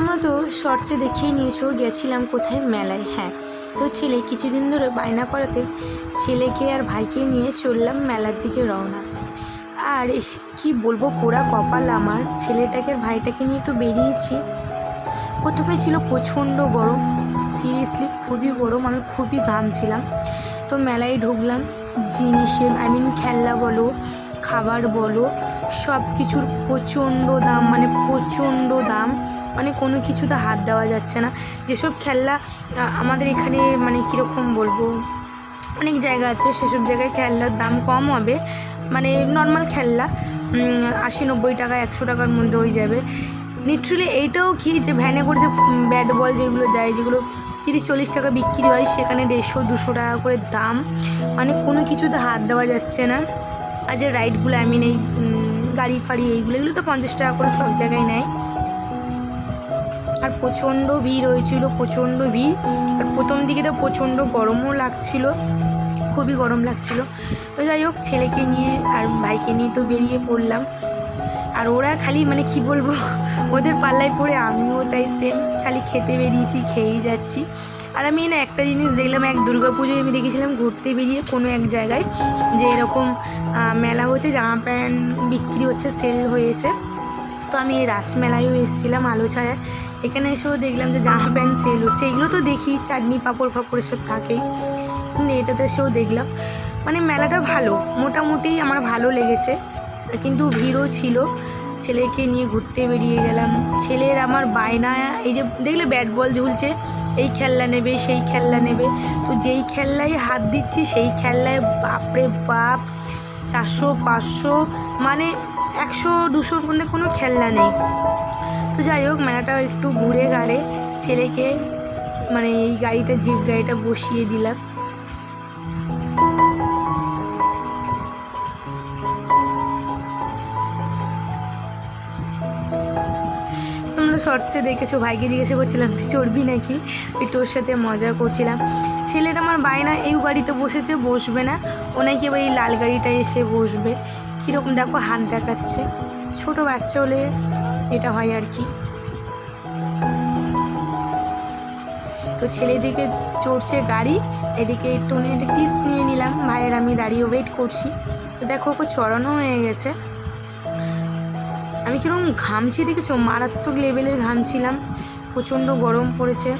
তোমরা তো শর্টসে দেখিয়ে নিয়েছো, গেছিলাম কোথায়? মেলায় হ্যাঁ। তো ছেলে, কিছুদিন ধরে বায়না করাতে, ছেলেকে আর ভাইকে নিয়ে চললাম মেলার দিকে রওনা। আর কি বলব, পোড়া কপাল আমার। ছেলেটাকে আর ভাইটাকে নিয়ে তো বেরিয়েছি। প্রথমে ছিল প্রচণ্ড গরম। সিরিয়াসলি খুবই গরম, আমি খুবই ঘামছিলাম তো মেলায় ঢুকলাম, জিনিসের, আই মিন খেলনা বলো, খাবার বলো সব কিছুর প্রচণ্ড দাম মানে প্রচণ্ড দাম। মানে কোনো কিছুতে হাত দেওয়া যাচ্ছে না। যেসব খেলনা আমাদের এখানে মানে কীরকম বলব, অনেক জায়গা আছে, সেসব জায়গায় খেলনার দাম কম হবে। মানে নর্মাল খেলনা আশি নব্বই টাকা, একশো টাকার মধ্যে হয়ে যাবে। লিটারালি এইটাও কি যে ভ্যানে করে যে ব্যাট বল যেগুলো যায়, যেগুলো তিরিশ, চল্লিশ টাকা বিক্রি হয়, সেখানে দেড়শো, দুশো টাকা করে দাম। মানে কোনো কিছুতে হাত দেওয়া যাচ্ছে না। আর যে রাইডগুলো আমি নেই গাড়ি ফাড়ি এইগুলো, এগুলো তো পঞ্চাশ টাকা করে সব জায়গায় নেয়। আর প্রচণ্ড ভিড় হয়েছিল, প্রচণ্ড ভিড়। আর প্রথম দিকে তো প্রচণ্ড গরমও লাগছিল, খুবই গরম লাগছিল। তো যাই হোক, ছেলেকে নিয়ে আর ভাইকে নিয়ে তো বেরিয়ে পড়লাম। আর ওরা খালি মানে কি বলব, ওদের পাল্লায় পড়ে আমিও তাই সেম খালি খেতে বেরিয়েছি, খেয়েই যাচ্ছি। আর আমি না একটা জিনিস দেখলাম, এক দুর্গা পুজোয় আমি দেখেছিলাম ঘুরতে বেরিয়ে কোনো এক জায়গায় যে এরকম মেলা হচ্ছে, জামা প্যান্ট বিক্রি হচ্ছে, সেল হয়েছে। তো আমি এই রাসমেলায়ও এসেছিলাম আলো ছায়ায় এখানে এসেও দেখলাম যে জামা প্যান্ট সেল হচ্ছে। এগুলো তো দেখি, চাটনি, পাঁপড়, ফাপড় এসব থাকেই কিন্তু এটাতে এসেও দেখলাম। মানে মেলাটা ভালো, মোটামুটি আমার ভালো লেগেছে। কিন্তু ভিড়ও ছিল। ছেলেকে নিয়ে ঘুরতে বেরিয়ে গেলাম। ছেলের আমার বায়না, এই যে দেখলে ব্যাট বল ঝুলছে, এই খেলনা নেবে, সেই খেলনা নেবে। তো যেই খেলনায় হাত দিচ্ছি, সেই খেলনায় বাপরে বাপ, চারশো, পাঁচশো মানে একশো, দুশোর মধ্যে কোনো খেলনা নেই। তো যাই হোক, মেলাটা একটু ঘুরে গাড়ে ছেলেকে মানে এই গাড়িটা, জিপ গাড়িটা বসিয়ে দিলাম। তোমরা শর্টসে দেখেছ, ভাইকে জিজ্ঞাসা করছিলাম, তুই চড়বি নাকি? একটু ওর সাথে মজা করছিলাম। ছেলের আমার বায়না, এই গাড়িতে বসেছে, বসবে না। ও নাকি এবার এই লাল গাড়িটা এসে বসবে। কীরকম দেখো হাত দেখাচ্ছে। ছোট বাচ্চা হলে এটা হয় আর কি। তো ছেলেদিকে চড়ছে গাড়ি, এদিকে একটা ক্লিপস নিয়ে নিলাম। ভাইয়ের আমি দাঁড়িয়ে ওয়েট করছি। তো দেখো ওকে চড়ানো হয়ে গেছে। আমি কীরকম ঘামছি দেখেছ? মারাত্মক লেভেলের ঘামছিলাম। প্রচণ্ড গরম পড়েছে।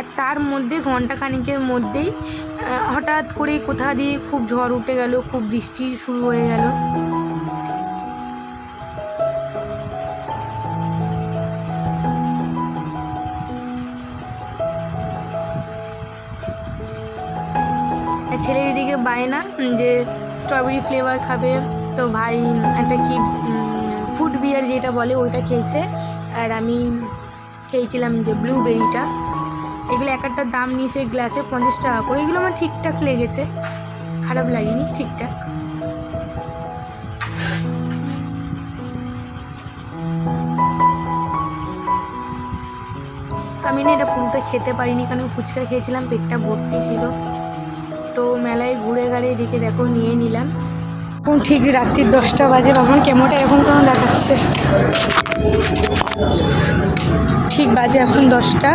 আর তার মধ্যে ঘণ্টা খানিকের মধ্যেই হঠাৎ করে কোথা দিয়ে খুব ঝড় উঠে গেল, খুব বৃষ্টি শুরু হয়ে গেল। ছেলের এদিকে বায়না যে স্ট্রবেরি ফ্লেভার খাবে, তো ভাই একটা কি ফুড বিয়ার যেটা বলে, ওইটা খেয়েছে। আর আমি খেয়েছিলাম যে ব্লুবেরিটা এগুলো এক একটার দাম নিয়েছে গ্লাসে পঞ্চাশ টাকা করে। এগুলো আমার ঠিকঠাক লেগেছে। খারাপ লাগেনি ঠিকঠাক। তো আমি না এটা পুরোটা খেতে পারিনি, কারণ ফুচকা খেয়েছিলাম, পেটটা ভর্তি ছিল। তো মেলায় ঘুরে গাড়ি এদিকে দেখো নিয়ে নিলাম। এখন ঠিক রাত্রির দশটা বাজে বাখন কেমনটা এখন কোনো দেখাচ্ছে? ঠিক বাজে এখন দশটা।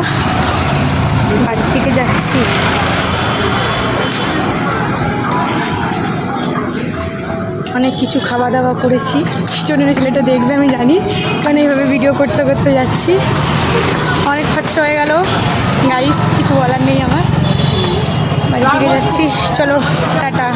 বাড়ি থেকে যাচ্ছি। অনেক কিছু খাওয়া দাওয়া করেছি। পিছনের ছেলেটা দেখবে, আমি জানি। মানে এইভাবে ভিডিও করতে করতে যাচ্ছি। অনেক খরচা হয়ে গেল। গাইস কিছু বলার নেই আমার। বাড়ি থেকে যাচ্ছি। চলো, টাটা।